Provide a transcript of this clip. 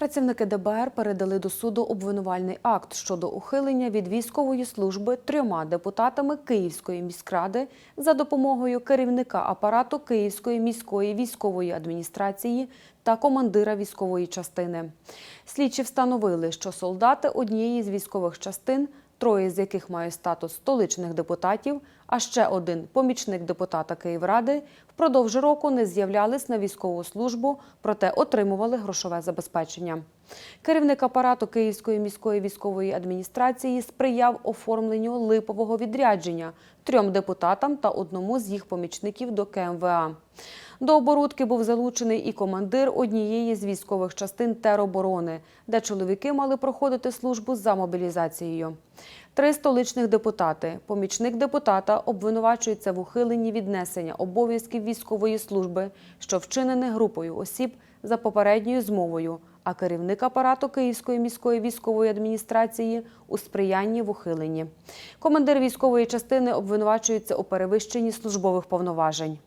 Працівники ДБР передали до суду обвинувальний акт щодо ухилення від військової служби трьома депутатами Київської міськради за допомогою керівника апарату Київської міської військової адміністрації та командира військової частини. Слідчі встановили, що солдати однієї з військових частин троє з яких мають статус столичних депутатів, а ще один помічник депутата Київради, впродовж року не з'являлись на військову службу, проте отримували грошове забезпечення. Керівник апарату Київської міської військової адміністрації сприяв оформленню липового відрядження трьом депутатам та одному з їх помічників до КМВА. До оборудки був залучений і командир однієї з військових частин тероборони, де чоловіки мали проходити службу за мобілізацією. Три столичних депутати, помічник депутата, обвинувачуються в ухиленні віднесення обов'язків військової служби, що вчинене групою осіб за попередньою змовою, а керівник апарату Київської міської військової адміністрації у сприянні в ухиленні. Командир військової частини обвинувачується у перевищенні службових повноважень.